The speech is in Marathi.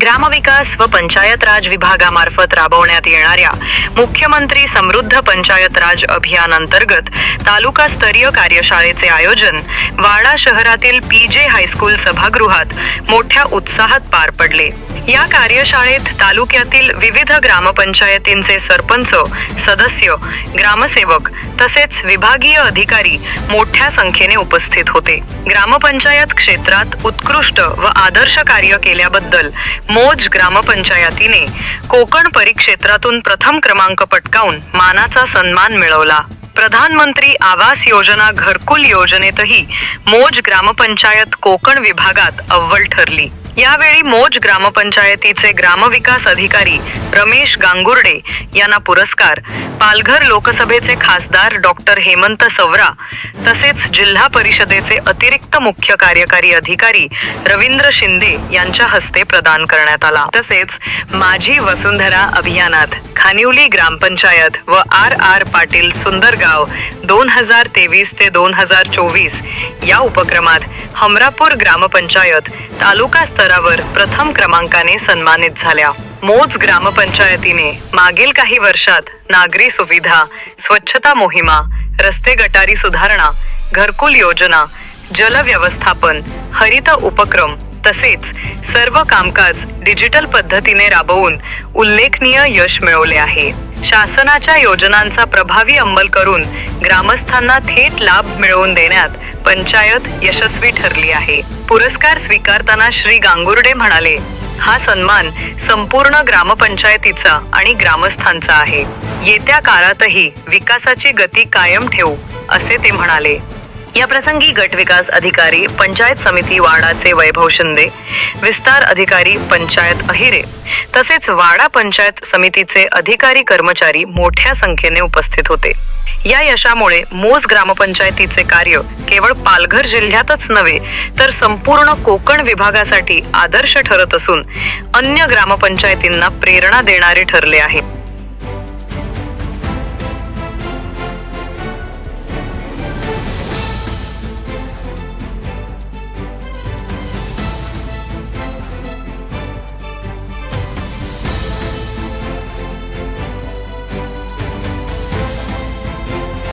ग्रामविकास व पंचायत राज विभागामार्फत राबवण्यात येणाऱ्या मुख्यमंत्री समृद्ध पंचायत राज अभियान अंतर्गत तालुकास्तरीय कार्यशाळेचे आयोजन वाडा शहरातील पी जे हायस्कूल सभागृहात मोठ्या उत्साहात पार पडले. या कार्यशाळेत तालुक्यातील विविध ग्रामपंचायतींचे सरपंच सदस्य ग्रामसेवक तसेच विभागीय अधिकारी मोठ्या संख्येने उपस्थित होते. ग्रामपंचायत क्षेत्रात उत्कृष्ट व आदर्श कार्य केल्याबद्दल मोज ग्रामपंचायतीने कोकण परिक्षेत्रातून प्रथम क्रमांक पटकावून मानाचा सन्मान मिळवला. प्रधानमंत्री आवास योजना घरकुल योजनेतही मोज ग्रामपंचायत कोकण विभागात अव्वल ठरली. यावेळी मोज ग्रामपंचायतीचे ग्रामविकास अधिकारी रमेश गांगुर्डे यांना पुरस्कार पालघर लोकसभेचे खासदार डॉक्टर हेमंत सवरा तसेच जिल्हा परिषदेचे अतिरिक्त मुख्य कार्यकारी अधिकारी रवींद्र शिंदे यांच्या हस्ते प्रदान करण्यात आला. तसेच माझी वसुंधरा अभियानात खानिवली ग्रामपंचायत व आर आर पाटील सुंदरगाव दोन हजार तेवीस ते दोन हजार चोवीस या उपक्रमात हमरापूर ग्रामपंचायत तालुका स्तरावर प्रथम क्रमांकाने सन्मानित झाल्या. मोज ग्रामपंचायतीने मागील काही वर्षात नागरी सुविधा स्वच्छता मोहिमा रस्ते गटारी सुधारणा घरकुल योजना जल व्यवस्थापन हरित उपक्रम तसेच सर्व कामकाज डिजिटल पद्धतीने राबवून उल्लेखनीय यश मिळवले आहे. शासनाच्या योजनांचा प्रभावी अंमल करून ग्रामस्थांना थेट लाभ मिळवून देण्यात पंचायत यशस्वी ठरली आहे. पुरस्कार स्वीकारताना श्री गांगुर्डे म्हणाले हा सन्मान संपूर्ण ग्रामपंचायतीचा आणि ग्रामस्थांचा आहे. येत्या काळातही विकासाची गती कायम ठेवू असे ते म्हणाले. या प्रसंगी गट विकास अधिकारी पंचायत समिती वाडाचे वैभव शिंदे विस्तार अधिकारी पंचायत अहिरे तसेच वाडा पंचायत समितीचे अधिकारी कर्मचारी मोठ्या संख्येने उपस्थित होते. या यशामुळे मोज ग्रामपंचायतीचे कार्य केवळ पालघर जिल्ह्यातच नव्हे तर संपूर्ण कोकण विभागासाठी आदर्श ठरत असून अन्य ग्रामपंचायतींना प्रेरणा देणारे ठरले आहे.